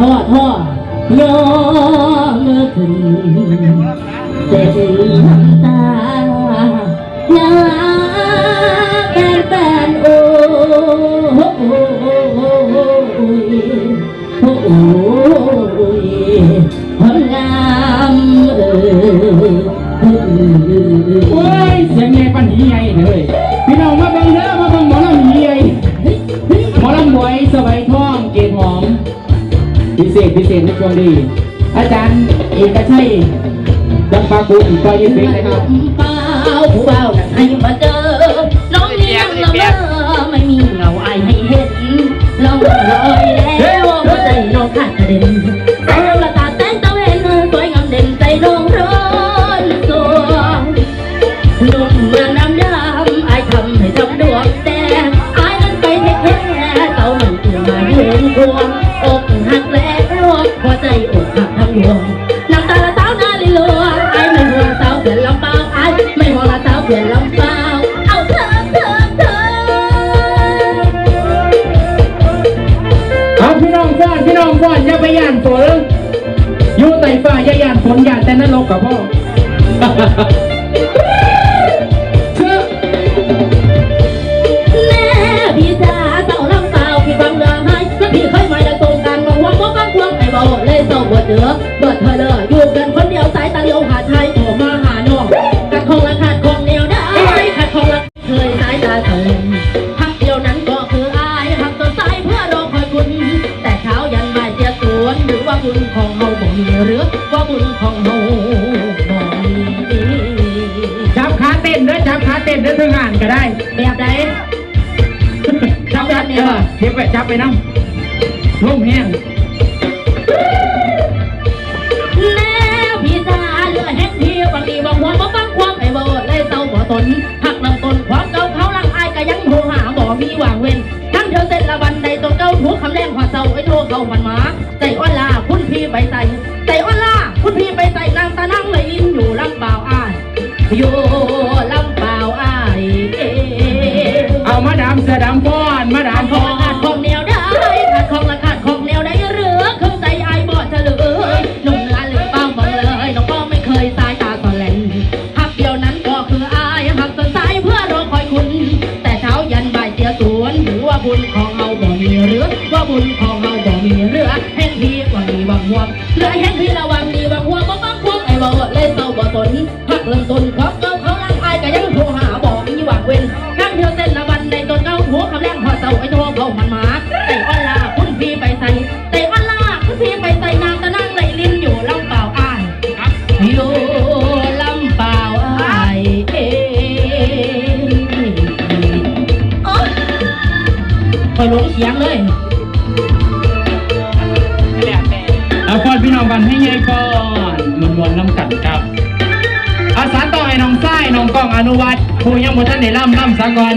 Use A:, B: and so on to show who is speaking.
A: ท่อท่อยอมือขึ้นเจ็บน้ำตาน้าแฟนแฟนโอ้โอ้โอ้โอ้โอ้ยคนงามเออ
B: โอ้ยเสียงใหญ่ปันหีใหญ่เลยพี่น้องมาเบิ่งเด้อมาเบิ่งหมอลำหีใหญ่หมอลำบวยสบายทองเกศหอ พิเศษพิเศษในช่วงนี้อาจารย์เอกชัยจำปากุลปล่อยยินเสียงนะครับ
A: เปล่าผู้เบานั่นให้มาเจอน้องเลี้ยงละเมอไม่มีเงาอายให้เห็นลองลอยแล้วหัวใจน้องขาดกระเด็นใจน้ หัวงน้ำตาละสาวนาลิลวงอายไม่ห่วงสาวเปลี่ยนลำเปล่าไอ้ไม่ห่วงละสาวเปลี่ยนลำเปล่าเอาเธอเธอเธอ
B: เอาพี่น้องฟ้อนพี่น้องฟ้อนอย่าไปย่านฝนอยู่ใต้ฟ้าอย่าย่านฝนอย่าแต่นรกกับพ่อ
A: บุญของเฮาบ่มีหรือว่าบุญของเฮาบ่มี
B: จับขาเต้นเด้อจับขาเต้นเด้อถึงงานก็ได้
A: แบบใด
B: จับจับเออเก็บไปจับไปน้ำลมแห้ง
A: แน่พี่จ๋าเหลือแห้งพี่บางทีบางวันบ่ฟังความไอ้บ่เลยเศร้าบ่ตนหักลำต้นความเก่าเขาลังอายก็ยังโทรหาบ่มีวางเว้นทั้งเธอเสร็จละวันใดตัวเก่าทุกคำแรงขวาเศร้าไอ้โทรเข้ามันมาใจอ่อนลา อยู่ลำเปล่าอ้ายเอ๊ะ
B: เอามาดามเสื้อดำฟ้อนมาดา
A: ขามดข
B: ฟ้
A: อ
B: อง
A: ละขาด
B: น
A: ของแนวได้ขาดของละขาดของแนวได้เรือเครื่องใจไอ้บอดเฉลยหนุ่มละลืมเป้าบังเลยน้องก็ไม่เคยสายตาสอนแหลนหักเดียวนั้นก็คืออายหักต้นสายเพื่อรอคอยคุณ แต่เช้ายันบ่ายเสียสวนหรือว่าบุญของเฮาบ่มีเรือว่าบุญของเฮาบ่มีเรือแห่งพี่วังดีวังห่วงเรือแห่งพี่ระวังดีวังห่วงบ่ฟังควง คอยลงเสียงเลย
B: เอาฟ้อนพี่น้องกันให้ยายก่อนมันมวนน้ำกันครับ อาสาต่อให้น้องไส้น้องกล้องอนุวัตผู้ยังบ่ทันได้ล่ำล่ำสากอน